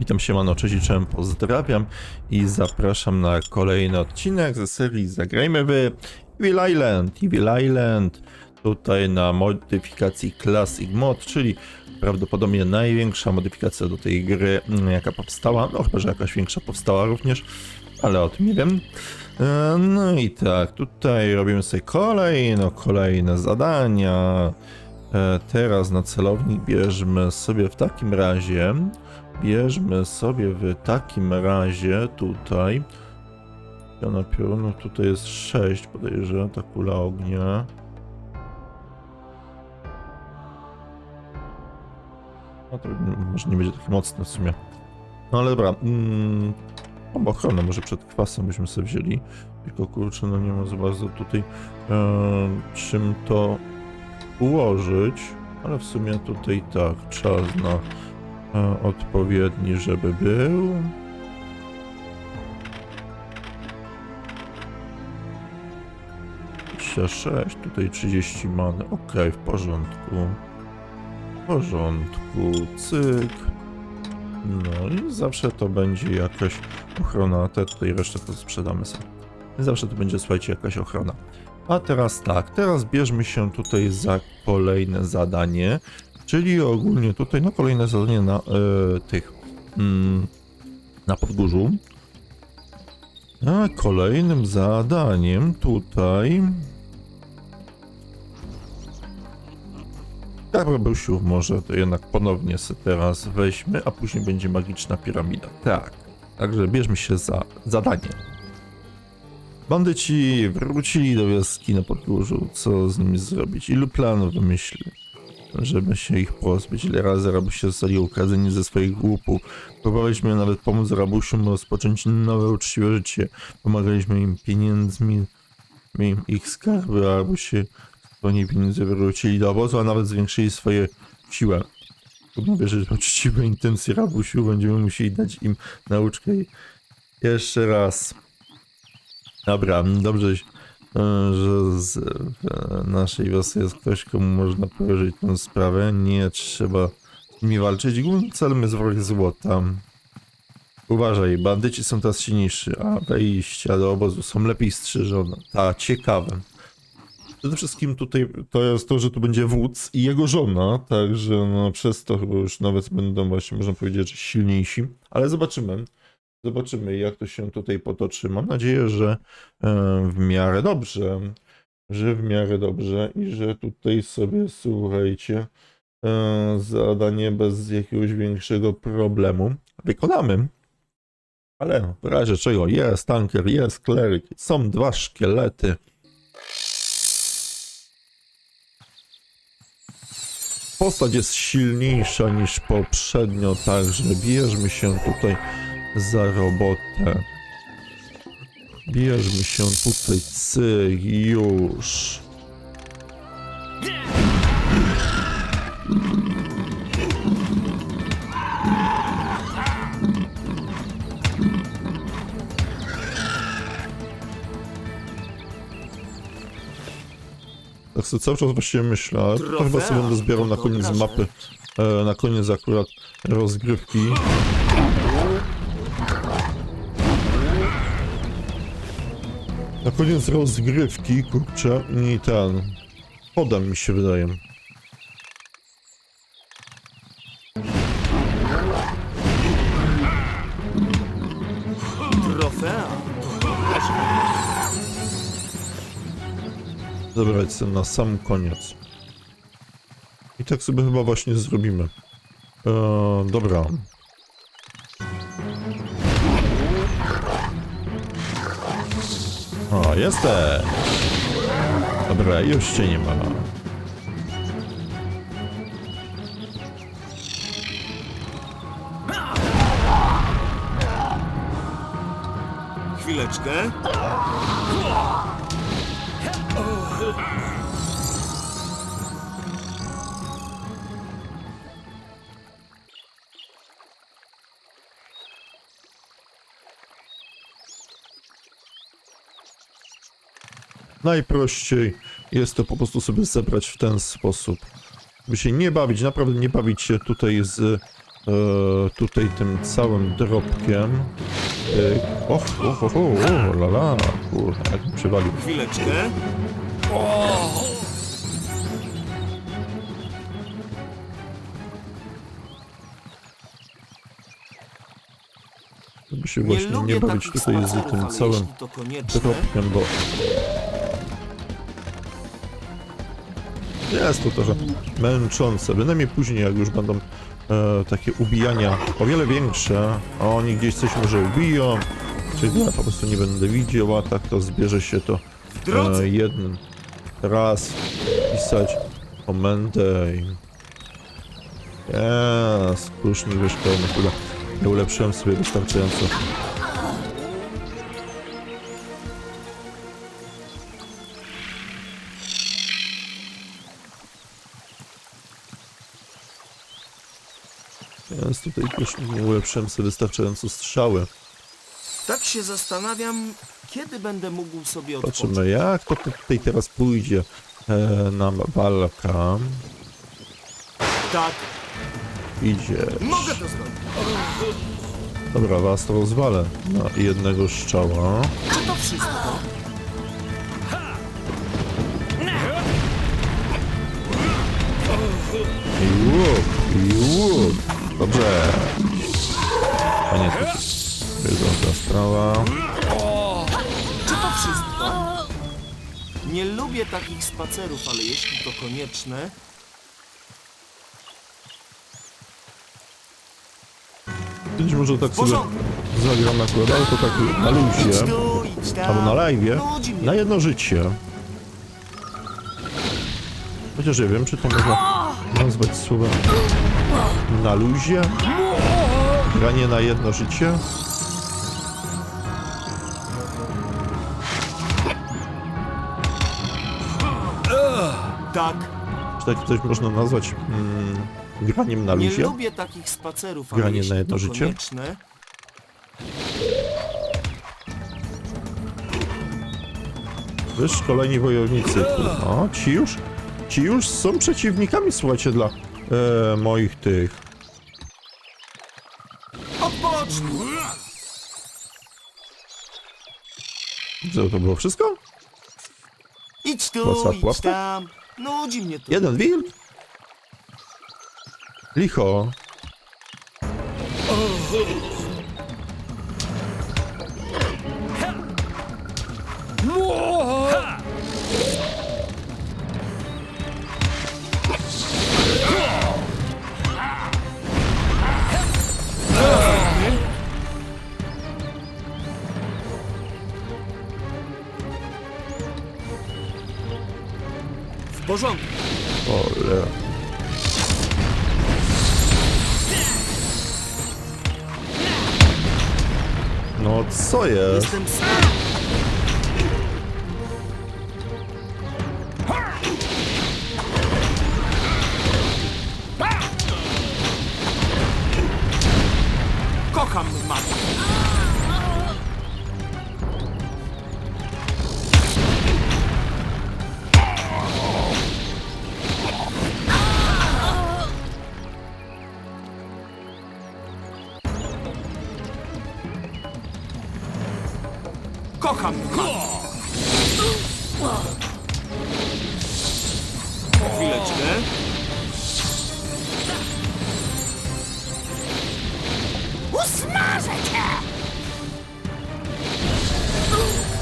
Witam się, Mano, cześć i pozdrawiam i zapraszam na kolejny odcinek ze serii Zagrajmy w Evil Island. Evil Island tutaj na modyfikacji Classic Mod, czyli prawdopodobnie największa modyfikacja do tej gry, mm, jaka powstała. No chyba, że jakaś większa powstała również, ale o tym nie wiem. E, No i tak, tutaj robimy sobie kolejno, kolejne zadania. E, Teraz na celownik bierzmy sobie w takim razie Bierzmy sobie w takim razie tutaj. Piona piorunu, tutaj jest 6 podejrzewam, ta kula ognia. No to może nie będzie taki mocny w sumie. No ale dobra. Mm, ochronę może przed kwasem byśmy sobie wzięli. Tylko kurczę, no nie ma za bardzo tutaj e, czym to ułożyć. Ale w sumie tutaj tak, czas na e, odpowiedni, żeby był. sześć, tutaj 30 many. Ok, w porządku. W porządku, cyk. No i zawsze to będzie jakaś ochrona. Te tutaj resztę to sprzedamy sobie. Zawsze to będzie, słuchajcie, jakaś ochrona. A teraz tak, teraz bierzmy się tutaj za kolejne zadanie. Czyli ogólnie tutaj no kolejne zadanie na e, tych mm, na podgórzu. A kolejnym zadaniem tutaj Karabełsiu może to jednak ponownie sobie teraz weźmy, a później będzie magiczna piramida. Tak. Także bierzmy się za zadanie. Bandyci wrócili do wioski na podgórzu. Co z nimi zrobić? Ilu planów wymyśli? żeby się ich pozbyć. Ile razy rabusie zostali ukazani ze swoich głupów. Próbowaliśmy nawet pomóc rabusiom rozpocząć nowe, uczciwe życie. Pomagaliśmy im pieniędzmi, im ich skarby, a rabusie swoje pieniądze wrócili do obozu, a nawet zwiększyli swoje siłę. Trudno wierzyć w uczciwe intencje rabusiu, będziemy musieli dać im nauczkę jeszcze raz. Dobra, dobrze, że z naszej wiosce jest ktoś, komu można powierzyć tę sprawę. Nie trzeba z nimi walczyć. Głównym celem jest wróg złota. Uważaj, bandyci są teraz silniejsi, a wejścia do obozu są lepiej strzeżone. Ta, ciekawe. Przede wszystkim tutaj to jest to, że tu będzie wódz i jego żona, także no, przez to chyba już nawet będą właśnie, można powiedzieć, silniejsi, ale zobaczymy. Zobaczymy, jak to się tutaj potoczy. Mam nadzieję, że e, w miarę dobrze, że w miarę dobrze i że tutaj sobie, słuchajcie, e, zadanie bez jakiegoś większego problemu wykonamy. Ale w razie czego jest tanker, jest kleryk, są dwa szkielety. Postać jest silniejsza niż poprzednio, także bierzmy się tutaj za robotę. Bierzmy się tutaj, cyk, już. Tak sobie cały czas właściwie myślę, ale to chyba sobie będę zbierał na koniec mapy, e, na koniec akurat rozgrywki. Na koniec rozgrywki, kurczę, i ten, podam mi się wydaje. Trofea. Zabrać sobie na sam koniec. I tak sobie chyba właśnie zrobimy. Eee, dobra. O, jestem! Dobra, już cię nie ma. Chwileczkę. Najprościej jest to po prostu sobie zebrać w ten sposób. By się nie bawić, naprawdę nie bawić się tutaj z e, tutaj tym całym drobkiem. E, och, och, och, och, o, la, la, kurde, jak mi przywalił. Chwileczkę. Żeby się Nie właśnie nie bawić tutaj z tym całym drobkiem, bo jest to trochę męczące. Bynajmniej później, jak już będą e, takie ubijania o wiele większe, a oni gdzieś coś może ubiją, czyli ja po prostu nie będę widział, a tak to zbierze się to e, jeden raz pisać komendę i... Jest, już nie wiesz, pełny chyba. Ja ulepszyłem sobie wystarczająco. Tutaj już nie ulepszyłem sobie wystarczająco strzały. Tak się zastanawiam, kiedy będę mógł sobie odpocząć. Zobaczymy jak to tutaj teraz pójdzie e, nam walka. Tak, Idzie. mogę to zrobić. Dobra, was to rozwalę na jednego strzała. Czy to wszystko? I łuk, i łuk. Dobrze. A nie, to ta sprawa. Czy to wszystko? Nie lubię takich spacerów, ale jeśli to konieczne, Być może tak sobie porządku. zagram ale to tak na Idź luzie. tu, idź tam. Albo na live. Nudzi mnie. Na jedno życie. Chociaż nie wiem, czy to można nazwać słowem na luzie? Granie na jedno życie? Tak, Czy tak coś można nazwać mm, graniem na nie luzie? lubię takich spacerów, ale Granie na jedno życie? konieczne, Wyszkoleni wojownicy. O, ci już, ci już są przeciwnikami, słuchajcie, dla e, moich tych. odpocznij. Co, to było wszystko? Idź tu, Whatsapp, idź tam. Nudzi mnie to. Jeden wilk? Licho. W porządku. Ole. No co jest? Jestem sam.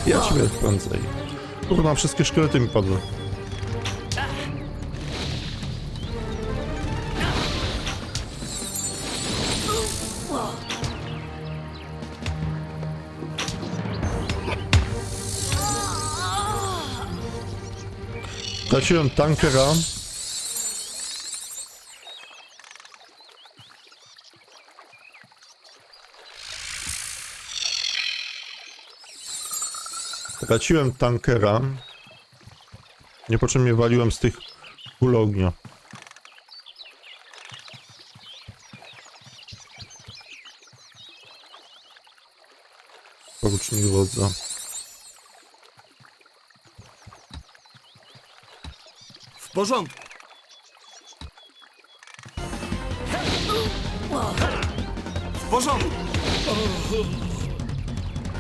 Ja ciebie prędzej. Kurwa, wszystkie szkielety mi padły. Traciłem tankera. Traciłem tankera. Niepotrzebnie waliłem z tych kul ognia. Porucznik wodza. W porządku. W porządku.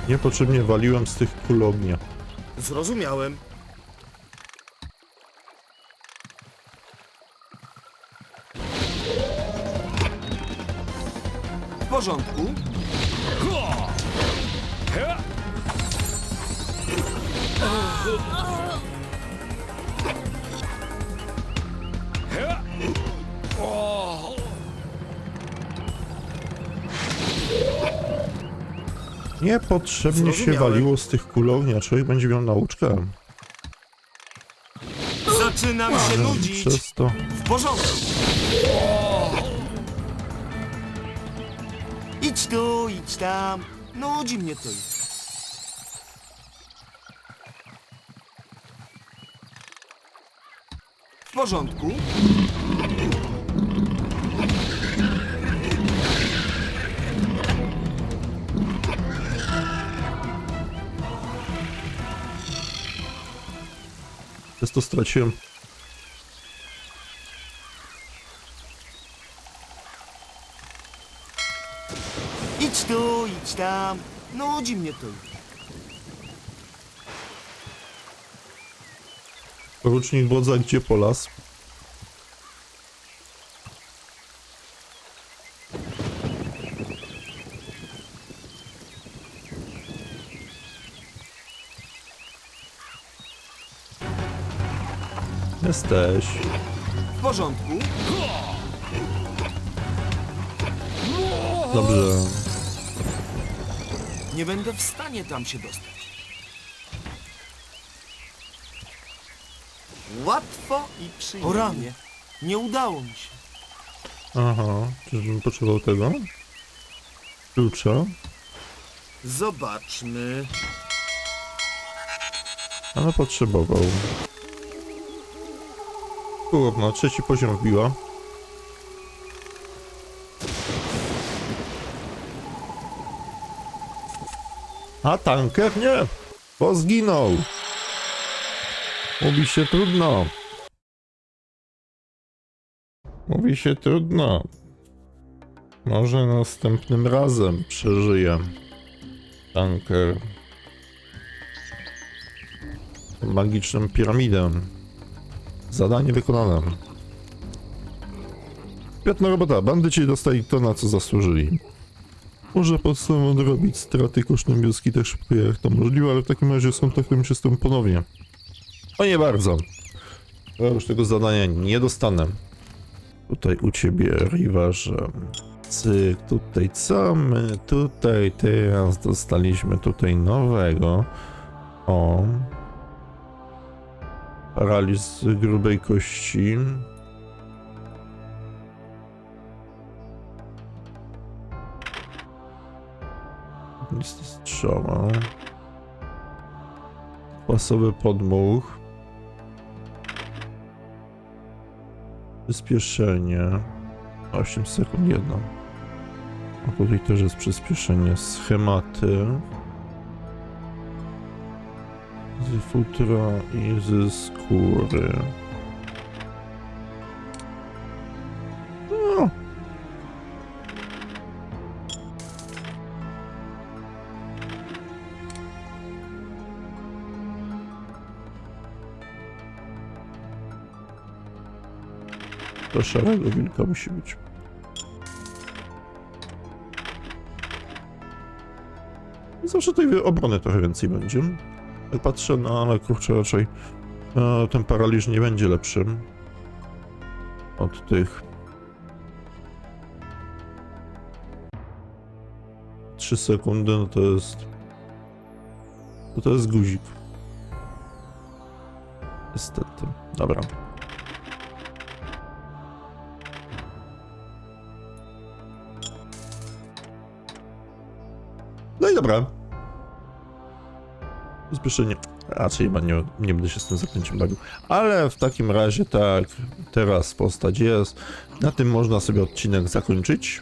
Niepotrzebnie waliłem z tych kul ognia. Zrozumiałem. W porządku. Niepotrzebnie się Zrozumiałem. waliło z tych kul ognia. Człowiek będzie miał nauczkę. Zaczynam się nudzić. Przez to... W porządku. Idź tu, idź tam. Nudzi mnie to. W porządku. To straciłem... Idź tu, idź tam. Nudzi mnie to już. Porucznik wodza gdzie po las? Jesteś. W porządku. Dobrze. Nie będę w stanie tam się dostać. Łatwo i przyjemnie. O ramię. Nie udało mi się. Aha, czyżbym potrzebował tego? Klucza? Zobaczmy. Ale potrzebował. Kurwa, trzeci poziom wbiła. A tanker nie, bo zginął. Mówi się trudno. Mówi się trudno. Może następnym razem przeżyję. Tanker magiczną piramidę. Zadanie wykonane. Świetna robota. Bandyci dostali to, na co zasłużyli. Może podstawą odrobić straty kosztem wioski tak szybko jak to możliwe, ale w takim razie skontaktuję się z tym ponownie. O nie bardzo. Ja już tego zadania nie dostanę. Tutaj u ciebie, Rivarze. Cyk, tutaj co my tutaj teraz dostaliśmy tutaj nowego. O, Paraliż z grubej kości. Listy strzała. Pasowy podmuch. Przyspieszenie. 8 sekund jedno. A tutaj też jest przyspieszenie. Schematy. Z futra i ze skóry. No. To szarego wilka musi być. Zawsze tej obrony trochę więcej będzie. Patrzę, no ale kurczę, raczej e, ten paraliż nie będzie lepszym od tych. Trzy sekundy, no to jest. To, to jest guzik. Niestety. Dobra. No i dobra. Zbyszenie. Raczej chyba nie, nie będę się z tym zaklęciem bawił. Ale w takim razie tak, teraz postać jest. Na tym można sobie odcinek zakończyć.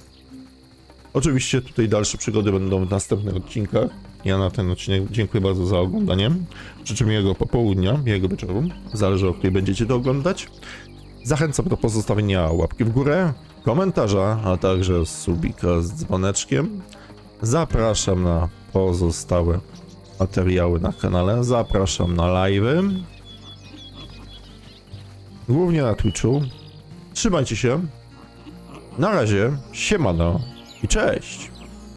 Oczywiście tutaj dalsze przygody będą w następnych odcinkach. Ja na ten odcinek dziękuję bardzo za oglądanie. Życzę miłego popołudnia, miłego wieczoru. Zależy o której będziecie to oglądać. Zachęcam do pozostawienia łapki w górę, komentarza, a także subika z dzwoneczkiem. Zapraszam na pozostałe materiały na kanale, zapraszam na live'y. Głównie na Twitchu. Trzymajcie się. Na razie, siemano i cześć.